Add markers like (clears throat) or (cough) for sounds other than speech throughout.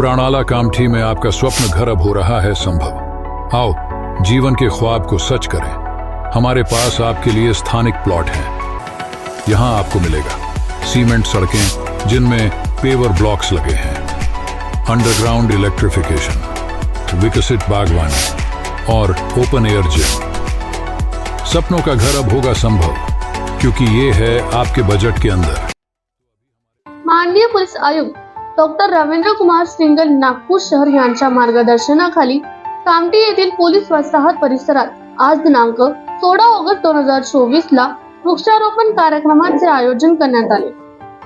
पुराणाला कामठी में आपका स्वप्न घर अब हो रहा है संभव। आओ, जीवन के ख्वाब को सच करें। हमारे पास आपके लिए स्थानिक प्लॉट है। यहाँ आपको मिलेगा। सीमेंट सड़कें, जिनमें पेवर ब्लॉक्स लगे हैं। अंडरग्राउंड इलेक्ट्रिफिकेशन, विकसित बागवानी और ओपन एयर जिम। सपनों का घर अब होगा संभव, क्योंकि ये है आपके बजट के अंदर। माननीय पुलिस आयुक्त डॉक्टर रवींद्र कुमार सिंगल नागपूर शहर यांच्या मार्गदर्शनाखाली कामटी येथील पोलीस वसाहत परिसरात आज दिनांक सोळा ऑगस्ट दोन हजार चोवीस ला वृक्षारोपण कार्यक्रमाचे आयोजन करण्यात आले.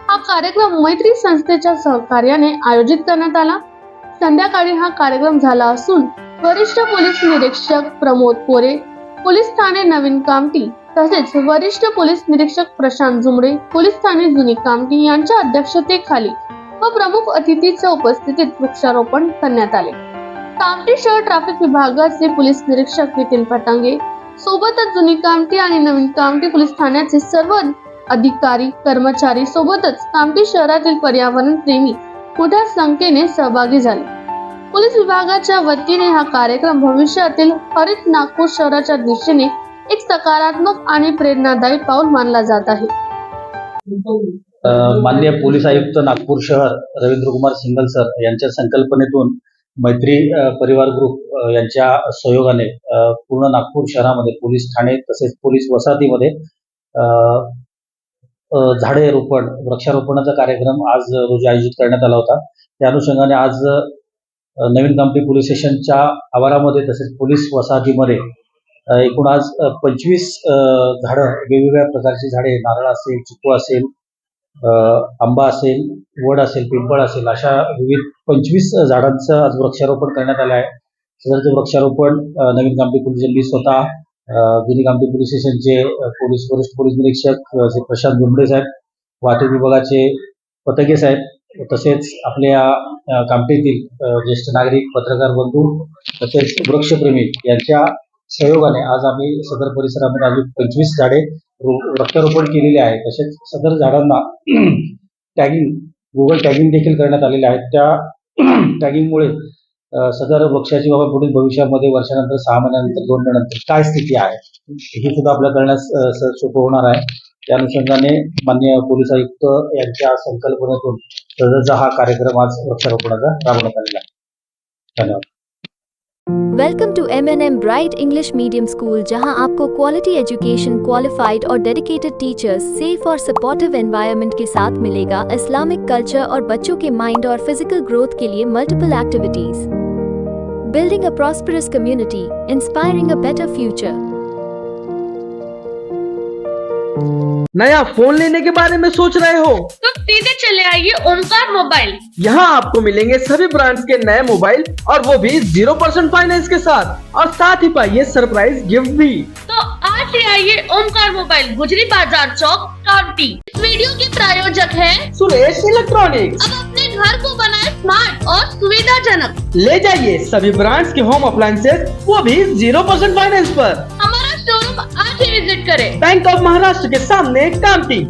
हा कार्यक्रम मैत्री संस्थेच्या सहकार्याने आयोजित करण्यात आला. संध्याकाळी हा कार्यक्रम झाला असून वरिष्ठ पोलीस निरीक्षक प्रमोद पोरे पोलीस ठाणे नवीन कामटी तसेच वरिष्ठ पोलीस निरीक्षक प्रशांत जुमडे पोलीस ठाणे जुनी कामटी यांच्या अध्यक्षतेखाली व प्रमुख अतिथीच्या उपस्थितीत वृक्षारोपण करण्यात आले. कामठी शहर ट्रॅफिक विभागाचे पोलीस निरीक्षक नितीन पटांगे सोबतच जुनी कामठी आणि नवीन कामठी पोलीस ठाण्याचे सर्व अधिकारी कर्मचारी सोबतच कामठी शहरातील पर्यावरण प्रेमी मोठ्या संख्येने सहभागी झाले. पोलीस विभागाच्या वतीने हा कार्यक्रम भविष्यातील हरित नागपूर शहराच्या दिशेने एक सकारात्मक आणि प्रेरणादायी पाऊल मानला जात आहे. माननीय पोलीस आयुक्त नागपूर शहर रवींद्र कुमार सिंगल सर यांच्या संकल्पनेतून मैत्री परिवार ग्रुप यांच्या सहयोगाने पूर्ण नागपूर शहरामध्ये पोलीस ठाणे तसेच पोलीस वसाहतीमध्ये अ, झाडे रोपण वृक्षारोपणाचा कार्यक्रम आज रोजी आयोजित करण्यात आला होता. त्या अनुषंगाने आज नवीन कामठी पोलीस स्टेशनच्या आवारामध्ये तसेच पोलीस वसाहतीमध्ये एकूण आज पंचवीस झाडं वेगवेगळ्या प्रकारची झाडे नारळ असेल चिकू असेल आंबा असेल वड असेल पिंपळ असेल अशा विविध पंचवीस झाडांचं आज वृक्षारोपण करण्यात आलं आहे. सदरचं वृक्षारोपण नवीन कामठी पोलीस मी स्वतः अ, जुनी कामठी पोलीस स्टेशनचे पोलीस वरिष्ठ पोलीस निरीक्षक श्री प्रशांत जुंबडे साहेब वाहतूक विभागाचे पथके साहेब तसेच आपल्या कामठीतील ज्येष्ठ नागरिक पत्रकार बंधू तसेच वृक्षप्रेमी यांच्या सहयोगाने आज आम्ही सदर परिसरामध्ये अजून पंचवीस झाडे वृक्षारोपण केलेले आहे. तसेच सदर झाडांना टॅगिंग गुगल टॅगिंग देखील करण्यात आलेले आहे. त्या (clears throat) टॅगिंगमुळे सदर वृक्षाची बाबा पुढील भविष्यामध्ये वर्षानंतर सहा महिन्यानंतर दोन महिन्यानंतर काय स्थिती आहे हे सुद्धा आपल्या करण्यास सोपं होणार आहे. त्या अनुषंगाने माननीय पोलीस आयुक्त यांच्या संकल्पनेतून सदरचा हा कार्यक्रम आज वृक्षारोपणाचा राबवण्यात आलेला आहे. धन्यवाद. Welcome to M N M bright English medium school जहाँ आपको क्वालिटी एजुकेशन क्वालिफाइड और डेडिकेटेड टीचर्स सेफ़ और सपोर्टिव एनवायरनमेंट के साथ मिलेगा इस्लामिक कल्चर और बच्चों के माइंड और फ़िज़िकल ग्रोथ के लिए multiple activities building a prosperous community inspiring a better future नया फ़ोन लेने के बारे में सोच रहे हो? तो सीधे चले आइए ओमकार मोबाइल। यहाँ आपको मिलेंगे सभी ब्रांड्स के नए मोबाइल और वो भी ज़ीरो परसेंट फाइनेंस के साथ। और साथ ही पाइए सरप्राइज़ गिफ्ट भी। तो आज ही आइए ओमकार मोबाइल गुजरी बाज़ार चौक इस वीडियो के प्रायोजक है। सुरेश इलेक्ट्रॉनिक्स। अब अपने घर को बनाए स्मार्ट और सुविधाजनक। ले जाइए सभी ब्रांड्स के होम अप्लायसेज वो भी ज़ीरो परसेंट फाइनेंस हमारा शोरूम आज ही विजिट करें बैंक ऑफ महाराष्ट्र के सामने कामटी